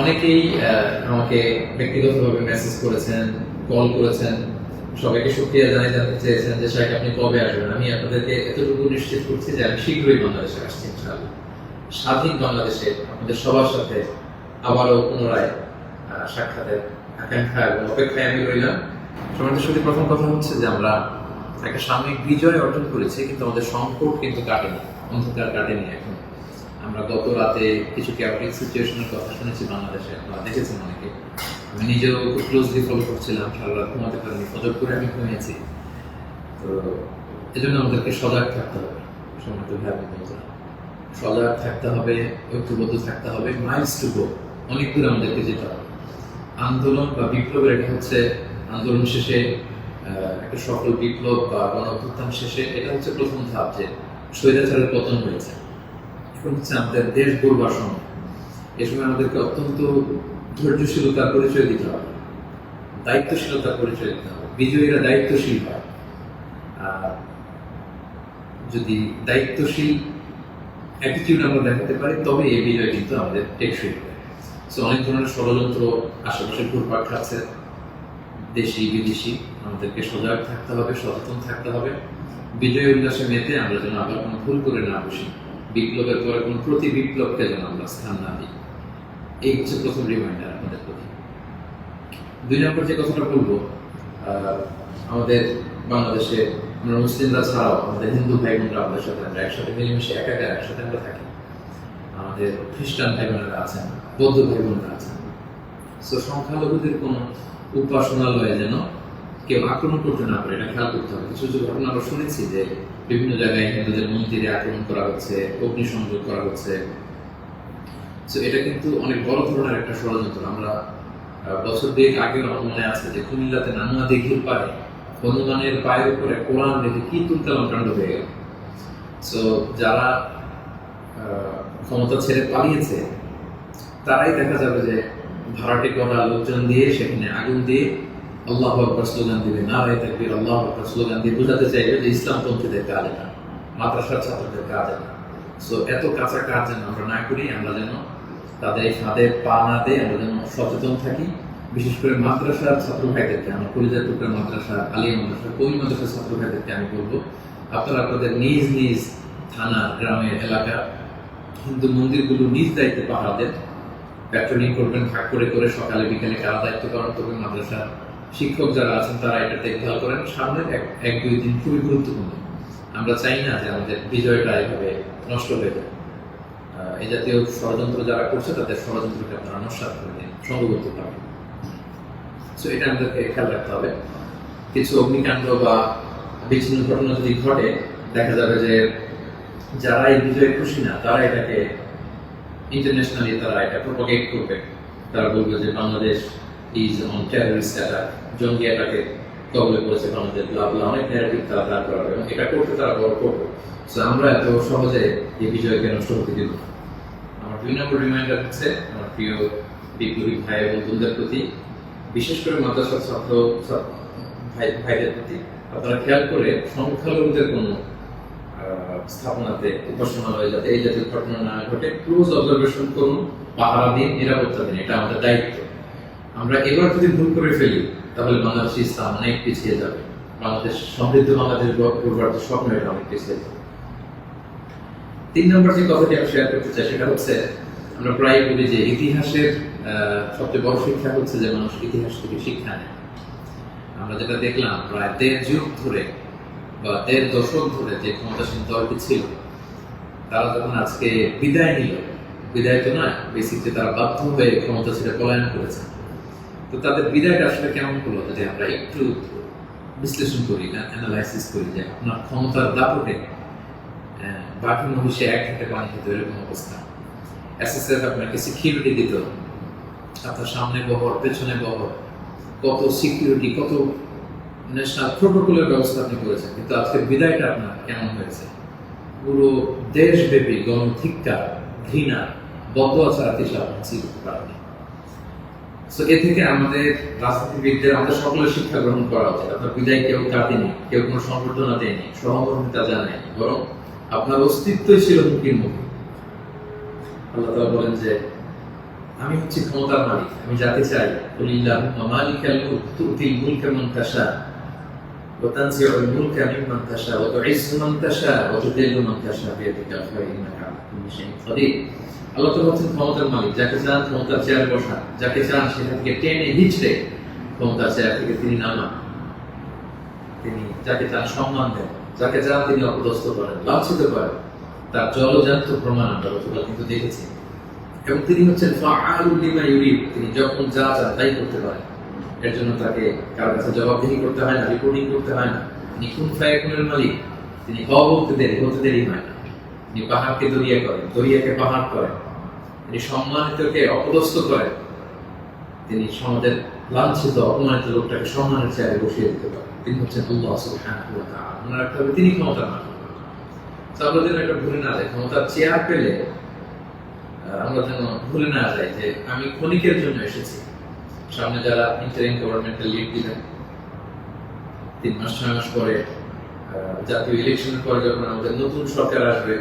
অনেকেই আমাকে ব্যক্তিগতভাবে মেসেজ করেছেন কল করেছেন, সবাইকে সুক্রিয়া জানাই জানতে চেয়েছেন যে, শাহেক, আপনি কবে আসবেন? আমি আপনাদেরকে এতটুকু নিশ্চিত করছি যে, আমি শীঘ্রই বাংলাদেশে আসছি, ইনশাআল্লাহ। স্বাধীন বাংলাদেশে আপনাদের সবার সাথে আবারও পুনরায় সাক্ষাতের আকাঙ্ক্ষা এবং অপেক্ষায় আমি রইলাম। সমাজের সাথে প্রথম কথা হচ্ছে যে, আমরা একটা সাময়িক বিজয় অর্জন করেছি, কিন্তু আমাদের সংকট কিন্তু কাটেনি, অন্ধকার কাটেনি এখন। আমরা গত রাতে কিছু ক্যাপিটিক সিচুয়েশনের কথা শুনেছি বাংলাদেশে, আপনারা দেখেছেন অনেকে। আমি নিজেও খুব ক্লোজলি ফলো করছিলাম সারা রাত ঘুমাতে পারিনি, ফজর করে আমি ঘুমিয়েছি। তো এজন্য আমাদেরকে সজাগ থাকতে হবে সময় তো বন্ধুরা সজাগ থাকতে হবে, ঐক্যবদ্ধ থাকতে হবে মাইলস টু গো অনেক দূর আমাদেরকে যেতে হবে। আন্দোলন বা বিপ্লবের এটা হচ্ছে আন্দোলন শেষে একটা সফল বিপ্লব বা গণ শেষে, এটা হচ্ছে প্রথম ধাপ যে স্বৈরাচারের পতন হয়েছে। হচ্ছে আমাদের দেশ গড়বার সময়। এ সময় আমাদেরকে অত্যন্ত ধৈর্যশীলতার পরিচয় দিতে হবে, দায়িত্বশীলতার পরিচয় দিতে হবে। বিজয়ীরা দায়িত্বশীল হয়। আর যদি দায়িত্বশীল অ্যাটিটিউড আমরা দেখাতে পারি তবে এই বিজয় কিন্তু আমাদের টেকসই হবে। সো অনেক ধরনের ষড়যন্ত্র আশেপাশে ঘুরপাক খাচ্ছে। দেশি, বিদেশি, আমাদেরকে সজাগ থাকতে হবে, সচেতন থাকতে হবে। বিজয় উল্লাসে মেতে আমরা যেন আবার কোনো ভুল করে না বসি। বিপ্লবের পরে কোনো প্রতি বিপ্লবকে যেন আমরা স্থান না দিই। এই হচ্ছে প্রথম রিমাইন্ডার আমাদের প্রতি। দুই নম্বর যে কথাটা বলব আমাদের বাংলাদেশে আমরা মুসলিমরা ছাড়াও আমাদের হিন্দু ভাই বোনরা আমাদের সাথে আমরা একসাথে মিলেমিশে একাকার একসাথে আমরা থাকি। আমাদের খ্রিস্টান ভাই বোনেরা আছেন, বৌদ্ধ ভাই বোনেরা আছেন। সো সংখ্যালঘুদের কোনো উপাসনালয়ে যেন কেউ আক্রমণ করতে না পারে, এটা খেয়াল করতে হবে। কিছু কিছু ঘটনা আমরা শুনেছি যে বিভিন্ন জায়গায় হিন্দুদের মন্দিরে আক্রমণ করা হচ্ছে অগ্নিসংযোগ করা হচ্ছে। তো এটা কিন্তু অনেক বড় ধরনের একটা ষড়যন্ত্র। আমরা বছর দুয়েক আগেও আমার মনে আছে যে কুমিল্লাতে নানুয়া দিঘির পারে হনুমানের পায়ের উপরে কোরআন রেখে কি তুলকালাম কাণ্ড হয়ে গেল। সো যারা ক্ষমতা ছেড়ে পালিয়েছে, তারাই দেখা যাবে যে ভাড়াটে করা লোকজন দিয়ে সেখানে আগুন দিয়ে আল্লাহ আকবর স্লোগান দিবে না রায় থাকবে আল্লাহ আকবর স্লোগান দিয়ে বোঝাতে চাইবে যে ইসলামপন্থীদের কাজ না মাদ্রাসার ছাত্রদের কাজ এটা। সো এত কাঁচা কাজ যেন আমরা না করি, আমরা যেন তাদের এই ফাঁদে পা না দিয়ে আমরা যেন সচেতন থাকি। বিশেষ করে মাদ্রাসার ছাত্র ভাইদেরকে আমার পরিচয় টুকরা মাদ্রাসা, আলিয়া মাদ্রাসা, কবি মাদ্রাসার ছাত্র ভাইদেরকে আমি বলব, আপনারা আপনাদের নিজ নিজ থানা গ্রামের এলাকা, হিন্দু মন্দিরগুলো নিজ দায়িত্বে পাহারা দেন প্যাট্রোলিং করবেন, ভাগ করে করে সকালে বিকালে কারা দায়িত্ব পালন করবেন মাদ্রাসার? শিক্ষক যারা আছেন, তারা এটা দেখভাল করেন। সামনের এক এক, দুই দিন খুবই গুরুত্বপূর্ণ। আমরা চাই না যে আমাদের বিজয়টা এভাবে নষ্ট হয়ে যায়। এই জাতীয় ষড়যন্ত্র যারা করছে, তাদের ষড়যন্ত্রকে আপনারা নস্বাত করে দিন সংঘবদ্ধ পাবেন সো এটা আমাদেরকে খেয়াল রাখতে হবে। কিছু অগ্নিকাণ্ড বা বিচ্ছিন্ন ঘটনা যদি ঘটে, দেখা যাবে যে যারা এই বিজয়ে খুশি না, তারা এটাকে ইন্টারন্যাশনালি তারা এটা প্রোপাগেট করবে। তারা বলবে যে Bangladesh is on terrorist attack জঙ্গি অ্যাটাকে কবলে পড়েছে ব্লা ব্লা অনেক ন্যারেটিভ তারা দাঁড় করাবে। এবং এটা করতে তারা বড় করবে সো আমরা এত সহজে এই বিজয়কে নষ্ট হতে দিব। আমার দুই নম্বর রিমাইন্ডার হচ্ছে আমার প্রিয় বিপ্লবী ভাই এবং বোনদের প্রতি, বিশেষ করে মাদ্রাসার ছাত্র ভাই, ভাইদের প্রতি। আপনারা খেয়াল করে সংখ্যালঘুদের কোনো স্থাপনাতে উপাসনালয়ে যাতে এই জাতীয় ঘটনা না ঘটে। ক্লোজ অবজারভেশন করুন, পাহারা দিন, নিরাপত্তা দিন, এটা আমাদের দায়িত্ব। আমরা এবার যদি ভুল করে ফেলি, তাহলে বাংলাদেশ ইসলাম অনেক পিছিয়ে যাবে। বাংলাদেশ, সমৃদ্ধ বাংলাদেশ যে স্বপ্ন, এটা অনেক পিছিয়ে যাবে। তিন নম্বর যে কথাটি আমি শেয়ার করতে চাই, সেটা হচ্ছে, আমরা প্রায় বলি যে ইতিহাসের সবচেয়ে বড় শিক্ষা হচ্ছে যে মানুষ ইতিহাস থেকে শিক্ষা নেয়। আমরা যেটা দেখলাম, প্রায় দেড় যুগ ধরে বা দেড় দশক ধরে যে ক্ষমতাসীন দলটি ছিল, তারা যখন আজকে বিদায় নিল, বিদায় তো নয় বেসিকলি তারা বাধ্য হয়ে ক্ষমতা ছেড়ে পলায়ন করেছে। তো তাদের বিদায়টা আসলে কেমন হলো? যদি আমরা একটু বিশ্লেষণ করি না অ্যানালাইসিস করি যে আপনার ক্ষমতার দাপটে বাকি মহিষে এক হাতে পানি খেতে এরকম অবস্থা। এসএসএফ আপনাকে সিকিউরিটি দিত আপনার সামনে বহর, পেছনে বহর, কত সিকিউরিটি কত ন্যাশনাল প্রোটোকলের ব্যবস্থা আপনি করেছেন, কিন্তু আজকে বিদায়টা আপনার কেমন হয়েছে? পুরো দেশব্যাপী গণধিক্কার, ঘৃণা বদয়া ছাড়া কিছু আপনি চিনতে পারেনি সো এ থেকে আমাদের রাজনীতিবিদদের, আমাদের সকলের শিক্ষা গ্রহণ করা উচিত। আপনার বিদায় কেউ কাঁদেনি কেউ কোনো সংবর্ধনা দেয়নি, সহমর্মিতা জানায়নি। বরং আপনার অস্তিত্বই ছিল হুমকির মুখে। আল্লাহ তালা বলেন যে, আমি হচ্ছি ক্ষমতার মালিক, আমি যাকে চাই। বলিল্লাহ মামালিক আল তুতিল মুলকে কেমন তাসা ওয়া তানসিউল মুলকে মিম্মান তাশা। ওয়া তুইজ্জু আল্লাহ তো হচ্ছেন ক্ষমতার মালিক, যাকে চান ক্ষমতার চেয়ারে বসা, যাকে চান সেখান থেকে টেনে হিচড়ে ক্ষমতার চেয়ার থেকে তিনি নামান। তিনি যাকে চান সম্মান দেন, যাকে চান তিনি অপদস্থ করেন, লাঞ্ছিত করেন। তার প্রমাণ আমরা গতকাল কিন্তু দেখেছি। এবং তিনি হচ্ছেন তিনি যখন যা চান তাই করতে পারেন। এর জন্য তাকে কারও কাছে জবাবদিহি করতে হয় না রিপোর্টিং করতে হয় না। তিনি কোন মালিক। তিনি হ বলতে দেরি দেরি হয় না। তিনি পাহাড়কে দরিয়া করেন, দরিয়াকে পাহাড় করেন। তিনি সম্মানিতকে অপদস্থ করেন। তিনি সমাজের লাঞ্ছিত, অপমানিত লোকটাকে সম্মানের চেয়ারে বসিয়ে দিতে পারেন। তিনি হচ্ছেন রাখতে হবে, তিনি ক্ষমতার মালিক তো আমরা যেন এটা ভুলে না যাই ক্ষমতার চেয়ার পেলে আমরা যেন ভুলে না যাই যে আমি ক্ষণিকের জন্য এসেছি। সামনে যারা ইন্টারিম গভর্নমেন্টাল লিড দিবেন তিন মাস, ছয় মাস পরে জাতীয় ইলেকশনের পরে যখন আমাদের নতুন সরকার আসবে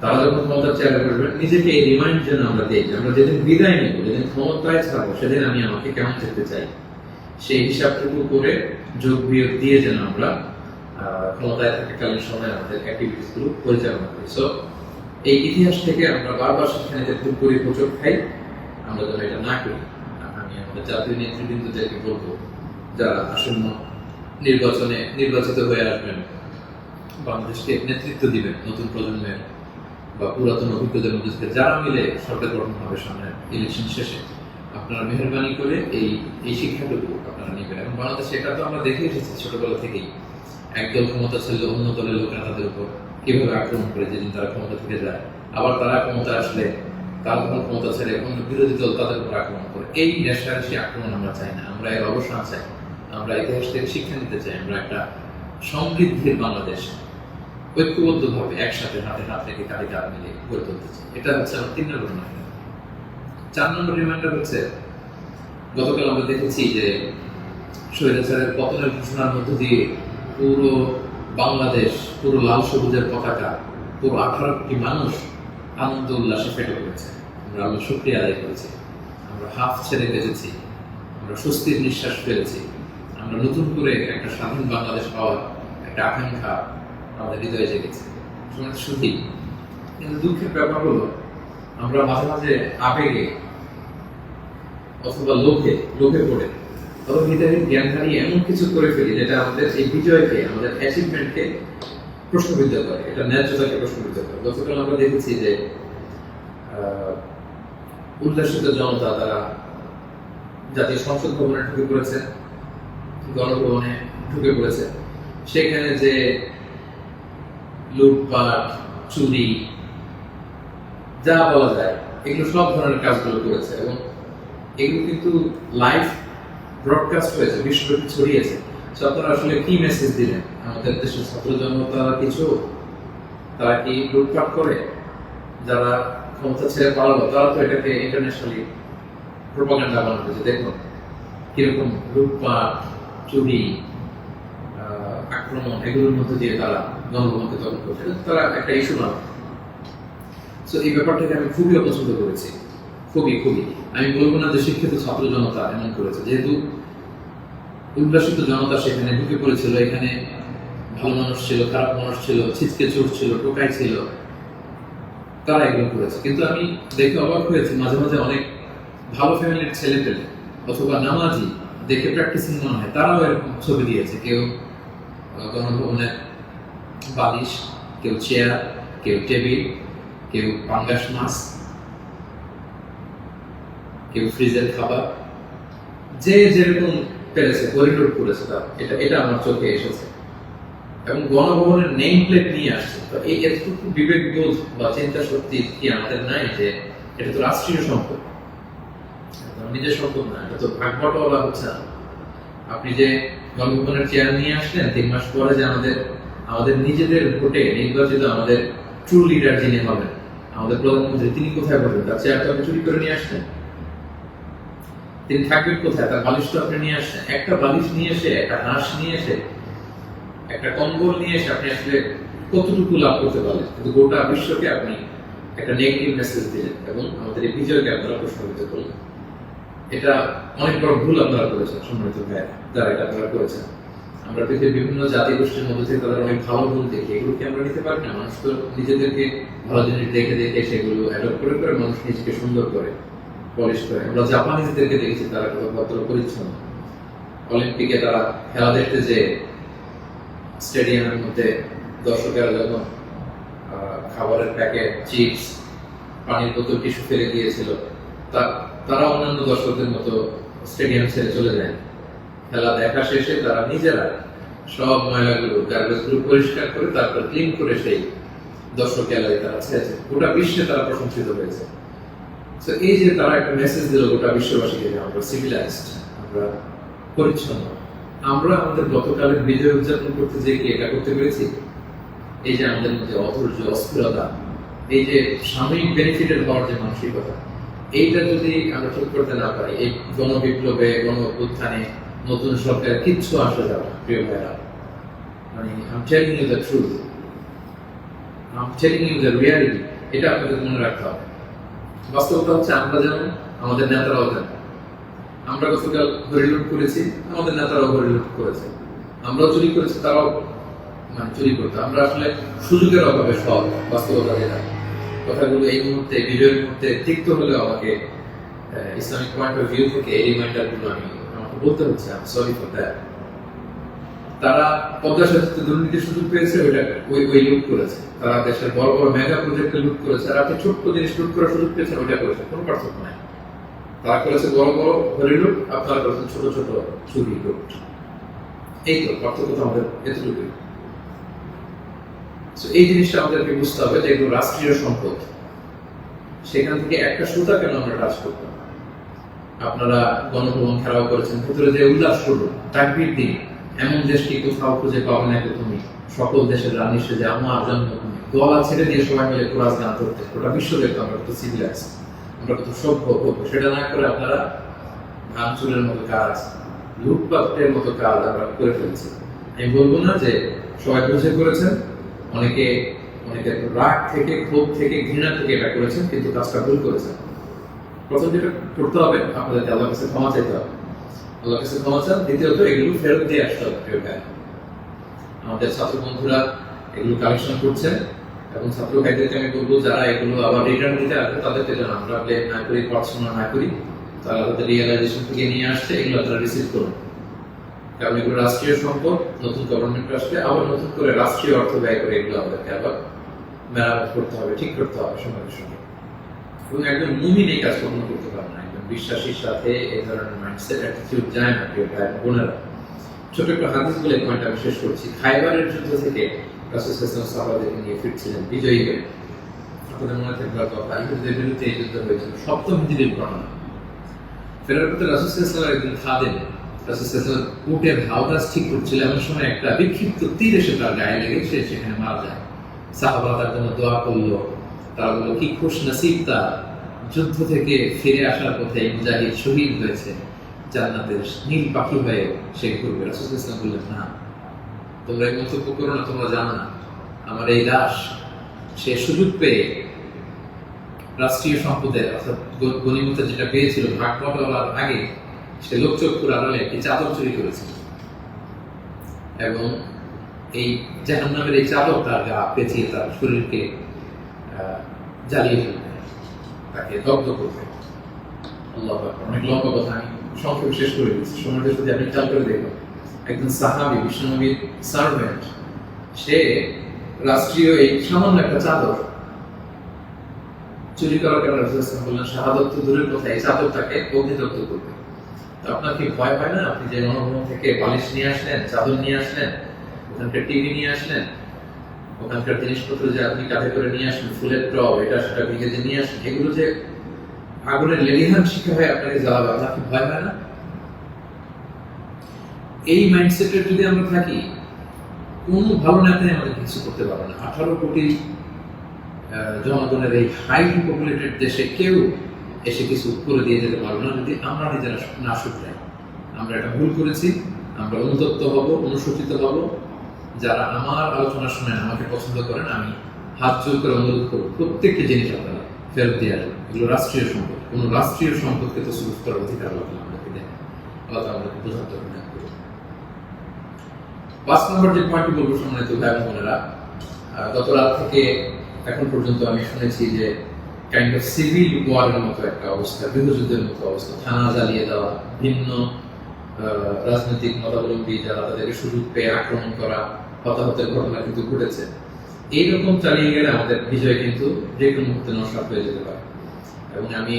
তারা যখন ক্ষমতার চেয়ারে বসবেন নিজেকে এই রিমাইন্ড যেন আমরা দিই আমরা যেদিন বিদায় নেব, যেদিন ক্ষমতায় থাকব সেদিন আমি আমাকে কেমন যেতে চাই? সেই হিসাবটুকু করে যোগ বিয়োগ দিয়ে যেন আমরা ক্ষমতায় থাকাকালীন সময় আমাদের অ্যাক্টিভিটিসগুলো পরিচালনা করি। সো এই ইতিহাস থেকে আমরা বারবার সেখানে ভুল করি হোঁচট খাই, আমরা যেন এটা না করি। আমি আমাদের জাতীয় নেতৃবৃন্দদেরকে বলব, যারা আসন্ন নির্বাচনে নির্বাচিত হয়ে আসবেন, বাংলাদেশকে নেতৃত্ব দিবেন নতুন প্রজন্মের বা পুরাতন অভিজ্ঞদের মধ্যে যারা মিলে সরকার গঠন হবে সামনে ইলেকশন শেষে, আপনারা মেহরবানি করে এই এই শিক্ষাটুকু আপনারা নেবেন। এবং বাংলাদেশে এটা তো আমরা দেখে এসেছি ছোটবেলা থেকেই। একদল ক্ষমতা ছিল অন্য দলের লোকেরা তাদের উপর কীভাবে আক্রমণ করে যেদিন তারা ক্ষমতা থেকে যায়। আবার তারা ক্ষমতা আসলে তার তখন ক্ষমতা ছেড়ে অন্য বিরোধী দল তাদের উপর আক্রমণ করে। এই রেশারেশি আক্রমণ আমরা চাই না। আমরা এর অবসান চাই। আমরা ইতিহাস থেকে শিক্ষা নিতে চাই। আমরা একটা সমৃদ্ধির বাংলাদেশ ঐক্যবদ্ধভাবে একসাথে হাতে হাত রেখে কাঁধে কাঁধ মিলিয়ে গড়ে তুলতে চাই। এটা হচ্ছে আমার তিন নম্বর রিমাইন্ডার চার নম্বর রিমাইন্ডার হচ্ছে, গতকাল আমরা দেখেছি যে স্বৈরাচারের পতনের ঘোষণার মধ্য দিয়ে পুরো বাংলাদেশ, পুরো লাল সবুজের পতাকা, পুরো আঠারো কোটি মানুষ আনন্দ উল্লাসে ফেটে পড়েছে। আমরা আল্লাহ শুক্রিয়া আদায় করেছি। আমরা হাফ ছেড়ে বেঁচেছি। আমরা স্বস্তির নিঃশ্বাস ফেলেছি। আমরা নতুন করে একটা স্বাধীন বাংলাদেশ পাওয়ার একটা আকাঙ্ক্ষা আমাদের হৃদয়ে জেগেছে শুনে সত্যি কিন্তু দুঃখের ব্যাপার হলো, আমরা মাঝে মাঝে আবেগে অথবা লোভে লোভে পড়ে। অথবা জ্ঞান এমন কিছু করে ফেলি যেটা আমাদের এই বিজয়কে, আমাদের অ্যাচিভমেন্টকে প্রশ্নবিদ্ধ করে। এটা ন্যায্যতাকে প্রশ্নবিদ্ধ করে। গতকাল আমরা দেখেছি যে উল্লাসিত জনতা তারা জাতীয় সংসদ ভবনে ঢুকে পড়েছে, গণভবনে ঢুকে পড়েছে। সেখানে যে লুটপাট, চুরি, যা বলা যায়, এগুলো সব ধরনের কাজগুলো করেছে এবং এগুলো কিন্তু লাইভ ব্রডকাস্ট হয়েছে, বিশ্বব্যাপী ছড়িয়েছে। তো আপনারা আসলে কি মেসেজ দিলেন? আমাদের দেশের ছাত্র জনতা কিছু তারা কি লুটপাট করে? যারা ক্ষমতা ছেড়ে পালালো, তারা তো এটাকে ইন্টারন্যাশনালি প্রোপাগান্ডা বানাবে যে দেখুন, কীরকম লুটপাট, চুরি আক্রমণ এগুলোর মধ্যে দিয়ে তারা গণভবনকে দখল করছে। তারা একটা ইস্যু না। তো এই ব্যাপারটাকে আমি খুবই অপছন্দ করেছি। খুবই খুবই। আমি বলব না যে শিক্ষিত ছাত্র জনতা এমন করেছে। যেহেতু উল্লাসিত জনতা সেখানে ঢুকে পড়েছিল, এখানে ভালো মানুষ ছিল, খারাপ মানুষ ছিল ছিচকে চোর ছিল, টোকাই ছিল, তারা এগুলো করেছে। কিন্তু আমি দেখে অবাক হয়েছি, মাঝে মাঝে অনেক ভালো ফ্যামিলির ছেলে পেলে অথবা নামাজি দেখে প্র্যাকটিসিং মনে হয়, তারাও এরকম ছবি দিয়েছে। কেউ গণভবনের বালিশ কেউ চেয়ার কেউ টেবিল কেউ পাঙ্গাস মাছ কেউ ফ্রিজের খাবার যে যেরকম পেরেছে করিডোর করেছে তার, এটা এটা আমার চোখে এসেছে। এবং গণভবনের নেম প্লেট নিয়ে আসছে। তো এই এতটুকু বিবেক বোধ বা চিন্তা শক্তি কি আমাদের নাই যে এটা তো রাষ্ট্রীয় সম্পদ? নিজের সম্পদ না, এটা তো ভাগ হচ্ছে না। আপনি যে গণভবনের চেয়ার নিয়ে আসলেন। তিন মাস পরে যে আমাদের আমাদের নিজেদের ভোটে নির্বাচিত আমাদের ট্রু লিডার যিনি হবেন, আমাদের প্রধানমন্ত্রী, তিনি কোথায় বলবেন তার চেয়ার তো আপনি চুরি করে নিয়ে আসলেন। তিনি থাকবেন কোথায়? তার বালিশ তো আপনি নিয়ে আসছেন একটা বালিশ নিয়ে এসে, একটা হাঁস নিয়ে এসে, একটা কম্বল নিয়ে এসে আপনি আসলে কতটুকু লাভ করতে পারলেন? কিন্তু গোটা বিশ্বকে আপনি একটা নেগেটিভ মেসেজ দিলেন এবং আমাদের এই বিজয়কে আপনারা প্রশ্নবিদ্ধ করলেন এটা অনেক বড় ভুল আপনারা করেছেন, সম্মানিত ভাই যারা এটা আপনারা করেছেন। আমরা পৃথিবীর বিভিন্ন জাতি গোষ্ঠীর মধ্যে থেকে তাদের অনেক ভালো গুণ দেখি এগুলো কি আমরা নিতে পারি না। মানুষ তো নিজেদেরকে ভালো জিনিস দেখে দেখে সেগুলো অ্যাডপ্ট করে করে মানুষ নিজেকে সুন্দর করে পলিশ করে। আমরা জাপানিজদেরকে দেখেছি, তারা কত ভদ্র পরিচ্ছন্ন। অলিম্পিকে তারা খেলা দেখতে যে স্টেডিয়ামের মধ্যে দর্শকেরা যখন খাবারের প্যাকেট চিপস পানির বোতল টিস্যু ফেলে দিয়েছিল, তা তারা অন্যান্য দর্শকদের মতো স্টেডিয়াম ছেড়ে চলে যায়। খেলা দেখা শেষে তারা নিজেরা সব ময়লাগুলো গার্বেজগুলো পরিষ্কার করে তারপর ক্লিন করে সেই দর্শক এলাকায় তারা ছেড়েছে গোটা বিশ্বে তারা প্রশংসিত হয়েছে। তো এই যে তারা একটা মেসেজ দিল গোটা বিশ্ববাসীকে যে আমরা সিভিলাইজড আমরা পরিচ্ছন্ন। আমরা আমাদের গতকালের বিজয় উদযাপন করতে যে কি এটা করতে পেরেছি? এই যে আমাদের মধ্যে অধৈর্য, অস্থিরতা, এই যে সাময়িক বেনিফিটের হওয়ার যে মানসিকতা এইটা যদি আমরা ঠিক করতে না পারি, এই গণবিপ্লবে গণ নতুন সরকার কিচ্ছু আসা যাবে প্রিয় ভাইরা। মানে I'm telling you the truth I'm telling you the reality এটা আপনাদের মনে রাখতে হবে। বাস্তবতা হচ্ছে আমরা যেমন, আমাদের নেতারাও জানে আমরা গতকাল হরিলুট করেছি, আমাদের নেতারাও হরিলুট করেছে। আমরাও চুরি করেছি, তারাও মানে চুরি করতো। আমরা আসলে সুযোগের অভাবে সব বাস্তবতা যেটা কথাগুলো এই মুহূর্তে বিজয়ের মুহূর্তে তিক্ত হলেও আমাকে ইসলামিক পয়েন্ট অফ ভিউ থেকে এই রিমাইন্ডারগুলো আমি, আমাকে বলতে হচ্ছে আমি সরি ফর দ্যাট তারা পদ্মা সেতুতে দুর্নীতির সুযোগ পেয়েছে, ওইটা ওই ওই লুট করেছে। তারা দেশের বড় বড় মেগা প্রজেক্টে লুট করেছে, আর আপনি ছোট্ট জিনিস লুট করার সুযোগ পেয়েছেন, ওইটা করেছে, কোনো পার্থক্য নাই। তারা করেছে বড় বড় হরি লুট আপনারা করেছেন ছোট ছোট চুরি লুট এই তো, পার্থক্য তো আমাদের এতটুকুই। এই জিনিসটা আমাদেরকে বুঝতে হবে যে এগুলো রাষ্ট্রীয় সম্পদ। সেখান থেকে একটা সুতা কেন আমরা টাচ করতাম আপনারা গণভবন খেলাও করেছেন, ভেতরে যে উল্লাস করল তাকবির দিন এমন দেশকে কোথাও খুঁজে পাবে না তুমি সকল দেশের রানী সেজে আমার জন্মভূমি গলা ছেড়ে দিয়ে সবাই মিলে কোরআন গান করতে, গোটা বিশ্ব দেখতো আমরা কত সিভিলাইজ আমরা কত সভ্য ভব্য। সেটা না করে আপনারা ভাঙচুরের মতো কাজ, লুটপাটের মতো কাজ আমরা করে ফেলছি। আমি বলব না যে সবাই বুঝে করেছেন অনেকে অনেকে রাগ থেকে, ক্ষোভ থেকে, ঘৃণা থেকে এটা করেছেন, কিন্তু কাজটা ভুল করেছেন। প্রথম যেটা করতে হবে, আপনাদেরকে আল্লাহ কাছে ক্ষমা চাইতে হবে। আল্লাহ কাছে ক্ষমা চান, দ্বিতীয়ত এগুলো ফেরত দিয়ে আসতে হবে প্রিয় ভাই আমাদের ছাত্র বন্ধুরা এগুলো কালেকশন করছে, এবং ছাত্র ভাইদেরকে আমি বলব, যারা এগুলো আবার রিটার্ন দিতে আসবে, তাদেরকে যেন আমরা ব্লেম না করি, পড়াশোনা না করি, তারা তাদের রিয়েলাইজেশন থেকে নিয়ে আসছে, এগুলো তারা রিসিভ করুন। কারণ এগুলো রাষ্ট্রীয় সম্পদ, নতুন গভর্নমেন্ট আসবে আবার নতুন করে রাষ্ট্রীয় অর্থ ব্যয় করে এগুলো আমাদেরকে আবার মেরামত করতে হবে, ঠিক করতে হবে সময়ের সঙ্গে। এবং একজন মুমিন এই কাজ কখনো করতে পারে না। একজন বিশ্বাসীর সাথে এই ধরনের মাইন্ডসেট অ্যাটিটিউড যায় না প্রিয় ভাই বোনেরা। ছোট একটা হাদিস বলে পয়েন্ট আমি শেষ করছি। খাইবারের যুদ্ধ থেকে রাসূল সাহাবাদেরকে নিয়ে ফিরছিলেন, বিজয়ী হয়ে। আপনাদের মনে থাকবে কথা ইহুদিদের বিরুদ্ধে এই যুদ্ধ হয়েছিল। সপ্তম হিজরির ঘটনা। ফেরার পথে রাসূল সাল্লাল্লাহু একদিন খাদেন রাসূল উটের হাওদাস ঠিক করছিল। এমন সময় একটা বিক্ষিপ্ত তীর এসে তার গায়ে লেগে সে সেখানে মারা যায়। সাহাবারা তার জন্য দোয়া করল। তারা বলল, কি খুশ নসিব তার যুদ্ধ থেকে ফিরে আসার পথে মুজাহিদ শহীদ হয়েছে। জান্নাতের নীল পাখি হয়ে সে ঘুরবে। রাসূল ইসলাম বললেন, না। তোমরা এই মন্তব্য করো না, তোমরা জানো না। আমার এই দাস সে সুযোগ পেয়ে রাষ্ট্রীয় সম্পদের অর্থাৎ গ- গণিমতের যেটা পেয়েছিল, ভাগ বটলার আগে সে লোকচক্ষুর আড়ালে একটি চাদর চুরি করেছিল এবং এই জাহান নামের এই চাদর তার গা পেঁচিয়ে তার শরীরকে জ্বালিয়ে ফেলবে, তাকে দগ্ধ করবে। আল্লাহ অনেক লম্বা কথা আমি সংক্ষেপে শেষ করে দিচ্ছি। সময়টা যদি আপনি করে দেখুন, একজন সাহাবি বিষ্ণুনবীর সার্ভেন্ট সে রাষ্ট্রীয় এই সামান্য একটা চাদর চুরি করার কারণে বললেন, শাহাদত দূরের কথা, এই চাদর তাকে করবে। আপনার কি ভয় পায় না? আপনি যে গণভবন থেকে বালিশ নিয়ে আসলেন, চাদর নিয়ে আসলেন, ওখানকার টিভি নিয়ে আসলেন, ওখানকার জিনিসপত্র যে আপনি কাঁধে করে নিয়ে আসলেন, ফুলের টব, এটা সেটা ভিজে যে নিয়ে আসলেন, এগুলো যে আগুনের লেলিহান শিখে হয় আপনাকে জ্বালাবে, আপনার ভয় হয় না? এই মাইন্ডসেটের যদি আমরা থাকি, কোনো ভালো নেতাই আমাদের কিছু করতে পারবে না। আঠারো কোটি জনগণের এই হাইলি পপুলেটেড দেশে কেউ এসে কিছু করে দিয়ে যেতে পারবে না, যদি আমরা নিজেরা না শুধরাই। আমরা এটা ভুল করেছি, আমরা অনুতপ্ত হব, অনুশোচিত হব। যারা আমার আলোচনা শুনে আমাকে পছন্দ করেন, আমি হাত জোর করে অনুরোধ করব, প্রত্যেকটি জিনিস আপনারা ফেরত দিয়ে আসবেন। এগুলো রাষ্ট্রীয় সম্পদ। কোনো রাষ্ট্রীয় সম্পদকে তো সুরক্ষিত করার অধিকার আল্লাহ আমাদেরকে দেন। আল্লাহ আমাদেরকে বোঝার দান পাঁচ নম্বর যে পয়েন্টটি বলব সম্মানিত ভাই বোনেরা গত রাত থেকে এখন পর্যন্ত আমি শুনেছি যে কাইন্ড অফ সিভিল ওয়ারের মতো একটা অবস্থা গৃহযুদ্ধের মতো অবস্থা। থানা জ্বালিয়ে দেওয়া, ভিন্ন রাজনৈতিক মতাবলম্বী যারা তাদেরকে সুযোগ পেয়ে আক্রমণ করা, হতাহতের ঘটনা কিন্তু ঘটেছে। এইরকম চালিয়ে গেলে আমাদের বিজয় কিন্তু যে কোনো মুহূর্তে নস্বাত হয়ে যেতে পারে। এবং আমি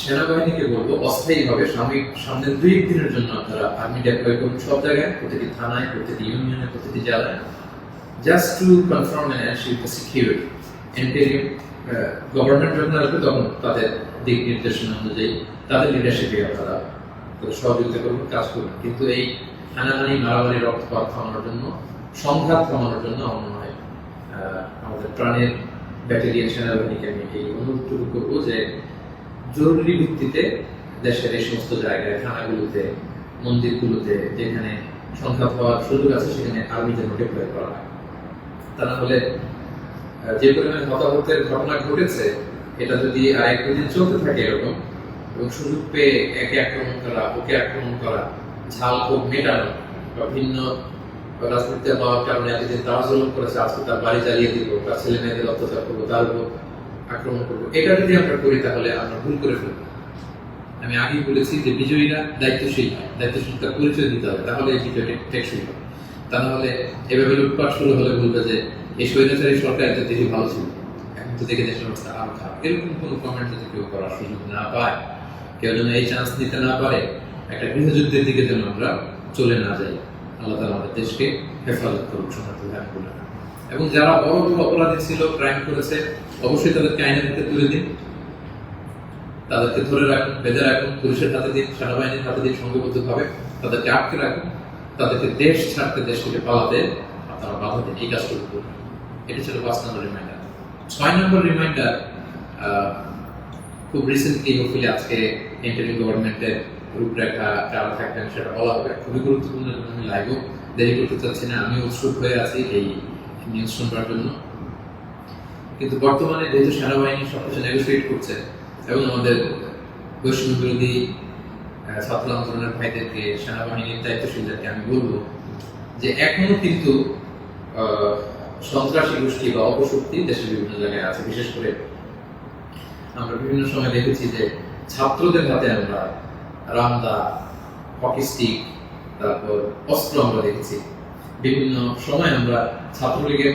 সেনাবাহিনীকে বলব, অস্থায়ীভাবে সাময়িক, সামনের দুই দিনের জন্য আপনারা আর্মি ডেপ্লয় করুন সব জায়গায়, প্রতিটি থানায়, প্রতিটি ইউনিয়নে প্রতিটি জেলায়। Just to confirm and security interim government যখন আসবে, তখন তাদের দিক নির্দেশনা অনুযায়ী তাদের লিডারশিপে আপনারা সহযোগিতা করবেন, কাজ করবেন। কিন্তু এই হানাহানি, মারামারি, রক্তপাত থামানোর জন্য, সংঘাত থামানোর জন্য আমার মনে হয় আমাদের প্রাণের ব্যাটালিয়ান সেনাবাহিনীকে আমি এই অনুরোধটুকু করব যে জরুরি ভিত্তিতে দেশের এই সমস্ত জায়গায়, থানাগুলোতে, মন্দিরগুলোতে, যেখানে সংঘাত হওয়ার সুযোগ আছে, সেখানে আর্মি যেন ডিপ্লয় করা হয়। তা না হলে যে পরিমাণে হতাহতের ঘটনা ঘটেছে, এটা যদি আর দুদিন চলতে থাকে এরকম, এবং সুযোগ পেয়ে একে আক্রমণ করা, ওকে আক্রমণ করা, ঝাল ক্ষোভ মেটানো, বা ভিন্ন রাজনীতিতে হওয়ার কারণে করেছে, আজকে তার বাড়ি জ্বালিয়ে দিব, তার ছেলে মেয়েদের অত্যাচার করব, তার উপর আক্রমণ করব, এটা যদি আমরা করি তাহলে আমরা ভুল করে ফেলব। আমি আগেই বলেছি যে বিজয়ীরা দায়িত্বশীল হয় দায়িত্বশীলতার পরিচয় দিতে হবে, তাহলে এই বিজয়টি টেকসই হবে। তা হলে এভাবে লুটপাট শুরু হলে বলবে যে এই স্বৈরাচারী সরকার এত দেশে ভালো ছিল। দেখে দেশের অবস্থা আরও খারাপ। এরকম কোনো কমেন্ট যদি কেউ করার সুযোগ না পায়, কেউ যেন এই চান্স নিতে না পারে, একটা গৃহযুদ্ধের দিকে যেন আমরা চলে না যাই, আল্লাহ তালা আমাদের দেশকে হেফাজত করুক এবং যারা বড় বড় অপরাধী ছিল ক্রাইম করেছে, অবশ্যই তাদেরকে আইনের হাতে তুলে দিন। তাদেরকে ধরে রাখুন, বেঁধে রাখুন, পুলিশের হাতে দিন, সেনাবাহিনীর হাতে দিন সংঘবদ্ধভাবে তাদেরকে আটকে রাখুন। তাদেরকে দেশ ছাড়তে, দেশ থেকে পালাতে আপনারা বাধা দিন। এই কাজটুকু করুন। এটা ছিল পাঁচ নম্বর রিমাইন্ডার ছয় নম্বর রিমাইন্ডার খুব রিসেন্টলি হোপফুলি আজকে ইন্টারিম গভর্নমেন্টের রূপরেখা যারা থাকবেন, সেটা বলা হবে। খুবই গুরুত্বপূর্ণ এবং আমি লাইভও দেরি করতে চাচ্ছি না। আমি উৎসুক হয়ে আছি এই নিউজ শুনবার জন্য। কিন্তু বর্তমানে যেহেতু সেনাবাহিনী সবকিছু নেগোসিয়েট করছে এবং আমাদের বৈষম্য বিরোধী ছাত্র আন্দোলনের ভাইদেরকে, সেনাবাহিনীর দায়িত্বশীলদেরকে আমি বলব যে এখনও কিন্তু সন্ত্রাসী গোষ্ঠী বা অপশক্তি দেশের বিভিন্ন জায়গায় আছে। বিশেষ করে আমরা বিভিন্ন সময় দেখেছি যে ছাত্রদের হাতে আমরা রামদা, হকি স্টিক, তারপর অস্ত্র আমরা দেখেছি। বিভিন্ন সময় আমরা ছাত্রলীগের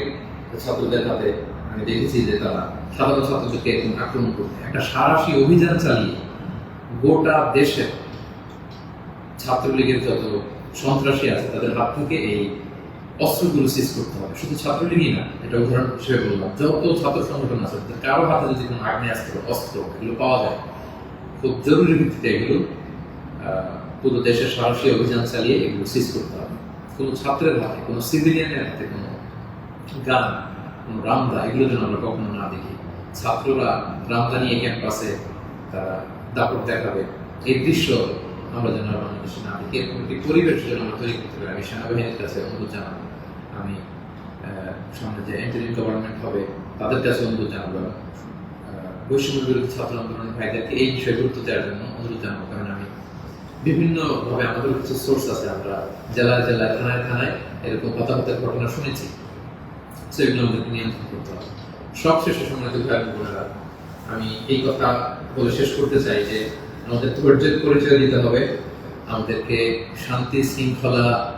ছাত্রদের হাতে আমি দেখেছি যে তারা সাধারণ ছাত্রদেরকে এরকম আক্রমণ করতে একটা সারাশি অভিযান চালিয়ে গোটা দেশের ছাত্রলীগের যত সন্ত্রাসী আছে, তাদের হাত থেকে এই অস্ত্রগুলো সিজ করতে হবে। শুধু ছাত্রলীগই না, এটা উদাহরণ হিসেবে বললাম। যত ছাত্র সংগঠন আছে কারও হাতে যদি কোনো আগ্নেয়াস্ত্র অস্ত্র এগুলো পাওয়া যায়, খুব জরুরি ভিত্তিতে এগুলো পুরো দেশের সাহসী অভিযান চালিয়ে এগুলো সিজ করতে হবে। কোনো ছাত্রের হাতে, কোনো সিভিলিয়ানের হাতে, কোনো গান, কোনো রামদা, এগুলো যেন আমরা কখনো না দেখি। ছাত্ররা রামদা নিয়ে ক্যাম্পাসে তারা দাপট দেখাবে। এই দৃশ্য আমরা যেন বাংলাদেশে না এরকম একটি পরিবেশ যেন আমরা তৈরি করতে পারি। আমি সেনাবাহিনীর কাছে অনুরোধ জানাব, আমি সামনে যে এন্টারিম গভর্নমেন্ট হবে, তাদের কাছে অনুরোধ জানাব বৈষম্য বিরোধী ছাত্র আন্দোলনের ভাইদেরকে এই বিষয়ে গুরুত্ব দেওয়ার জন্য অনুরোধ জানাব। কারণ আমি বিভিন্নভাবে আমাদের কিছু সোর্স আছে, আমরা জেলায় জেলায়, থানায় থানায় এরকম হতাহতের ঘটনা শুনেছি। সেগুলো আমাদেরকে নিয়ন্ত্রণ করতে হবে। সবশেষে সময় ভাই আমি এই কথা বলে শেষ করতে চাই যে আমাদের ধৈর্যের পরিচয় দিতে হবে। আমাদেরকে শান্তি, শৃঙ্খলা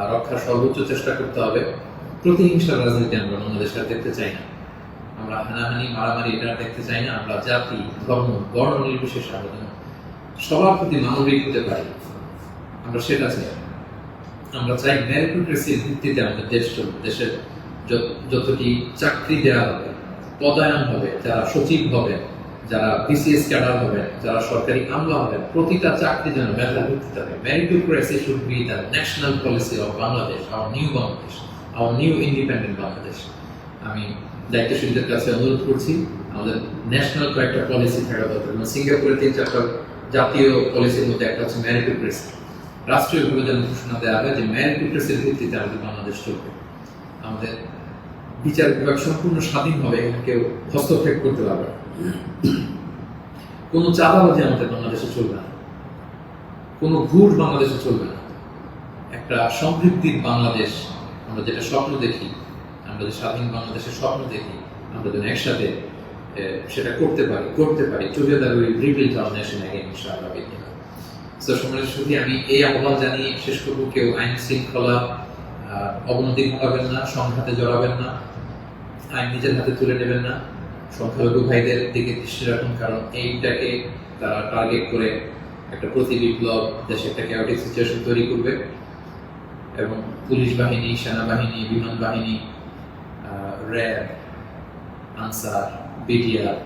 রক্ষার সর্বোচ্চ চেষ্টা করতে হবে। প্রতিহিংসার রাজনীতি আমরা বাংলাদেশে দেখতে চাই না। আমরা হানাহানি, মারামারি এটা দেখতে চাই না। আমরা জাতি, ধর্ম, বর্ণ নির্বিশেষে যেন সবার প্রতি মানবিক হতে পারি। আমরা সেটা চাই। আমরা চাই মেরিটোক্রেসির ভিত্তিতে আমাদের দেশ চলবে দেশের যত- যতটি চাকরি দেওয়া হবে, পদায়ন হবে, যারা সচিব হবে যারা বিসিএস ক্যাডার হবে, যারা সরকারি আমলা হবে, প্রতিটা চাকরি যেন মেধার ভিত্তিতে হবে meritocracy should be the national policy of Bangladesh our new Bangladesh our new independent Bangladesh আমি দায়িত্বশীলদের কাছে অনুরোধ করছি, আমাদের ন্যাশনাল কয়েকটা পলিসি থাকা দরকার। যেমন সিঙ্গাপুরে তিন চারটা জাতীয় পলিসির মধ্যে একটা হচ্ছে মেরিটোক্রেসি রাষ্ট্রীয়ভাবে যেন ঘোষণা দেওয়া হয় যে মেরিটোক্রেসির ভিত্তিতে আমাদের বাংলাদেশ চলবে। আমাদের বিচার বিভাগ সম্পূর্ণ স্বাধীনভাবে কেউ হস্তক্ষেপ করতে পারবে না। কোনো চাঁদাবাজি আমাদের বাংলাদেশে চলবে না। কোনো ঘুর বাংলাদেশে চলবে না। একটা সমৃদ্ধির বাংলাদেশ, আমরা যেটা স্বপ্ন দেখি, আমরা যে স্বাধীন বাংলাদেশের স্বপ্ন দেখি, আমরা যেন একসাথে সেটা করতে পারি করতে পারি নেশন অ্যাগেইন ইনশাআল্লাহ তো আমি এই আহ্বান জানিয়ে শেষ করব, কেউ আইন শৃঙ্খলা অবনতি ঘটাবেন না, সংঘাতে জড়াবেন না, আইন নিজের হাতে তুলে নেবেন না। সংখ্যালঘু ভাইদের দিকে দৃষ্টি রাখুন, কারণ এইটাকে তারা টার্গেট করে একটা প্রতি বিপ্লব দেশে একটা ক্যাওটিক সিচুয়েশন তৈরি করবে এবং পুলিশ বাহিনী, সেনাবাহিনী, বিমান বাহিনী র্যাব, আনসার, বিডিআর,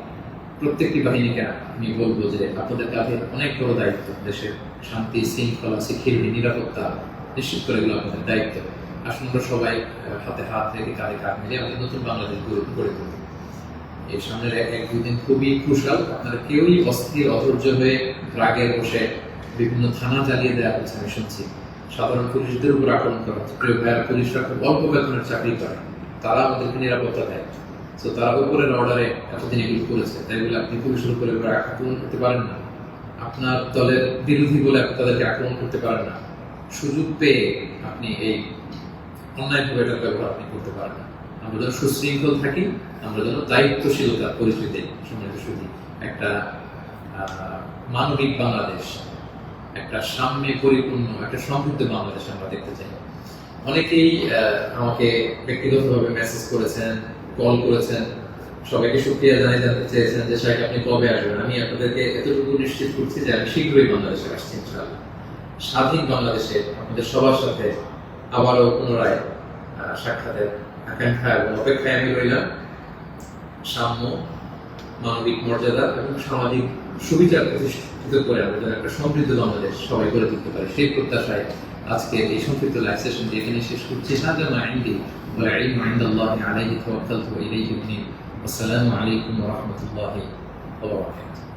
প্রত্যেকটি বাহিনীকে আমি বলব যে আপনাদের কাঁধে অনেক বড় দায়িত্ব দেশের শান্তি, শৃঙ্খলা, সিকিউরিটি, নিরাপত্তা নিশ্চিত করে এগুলো আপনাদের দায়িত্ব। আসুন আমরা সবাই হাতে হাত রেখে কাঁধে কাঁধ মিলে আমাদের নতুন বাংলাদেশ গড়ে তুলব এই সামনের এক এক দুদিন খুবই ক্রুশাল আপনারা কেউই অস্থির, অধৈর্য হয়ে রাগে বসে বিভিন্ন থানা জ্বালিয়ে দেওয়া হচ্ছে আমি শুনছি। সাধারণ পুলিশদের উপর আক্রমণ করা। হচ্ছে পুলিশরা খুব অল্প বেতনের চাকরি করে। তারা আমাদেরকে নিরাপত্তা দেয়। তো তারা উপরের অর্ডারে এতদিন এগুলো করেছে। তাই বলে আপনি পুলিশের উপরে আক্রমণ করতে পারেন না। আপনার দলের বিরোধী বলে আপনি তাদেরকে আক্রমণ করতে পারেন না। সুযোগ পেয়ে আপনি এই অন্যায়ভাবে এটার ব্যবহার আপনি করতে পারেন না। আমরা যেন সুশৃঙ্খল থাকি, আমরা যেন দায়িত্বশীলতা, পরিস্থিতি সম্মানিত শুধু একটা মানবিক বাংলাদেশ, একটা সাম্যে পরিপূর্ণ, একটা সমৃদ্ধ বাংলাদেশ আমরা দেখতে চাই। অনেকেই আমাকে ব্যক্তিগতভাবে মেসেজ করেছেন কল করেছেন। সবাইকে সুক্রিয়া জানিয়ে জানতে চেয়েছেন যে সাহেব আপনি কবে আসবেন? আমি আপনাদেরকে এতটুকু নিশ্চিত করছি যে, আমি শীঘ্রই বাংলাদেশে আসছি, ইনশাআল্লাহ। স্বাধীন বাংলাদেশে আপনাদের সবার সাথে আবারও পুনরায় সাক্ষাতের আকাঙ্ক্ষা এবং অপেক্ষায় আমি রইলাম। সাম্য, মানবিক মর্যাদা এবং সামাজিক সুবিধা প্রতিষ্ঠিত করে আমরা যেন একটা সমৃদ্ধ বাংলাদেশ সবাই গড়ে তুলতে পারি। সেই প্রত্যাশায় আজকে এই সংক্ষিপ্ত লাইভ সেশনটি এখানে শেষ করছি। হাজা মাইন্দি বলে আইন মাইন্দ আল্লাহ আলাইহি তাওয়াক্কালতু ইলাইহি আসসালামু আলাইকুম ওয়া রাহমাতুল্লাহি ওয়া বারাকাতুহু।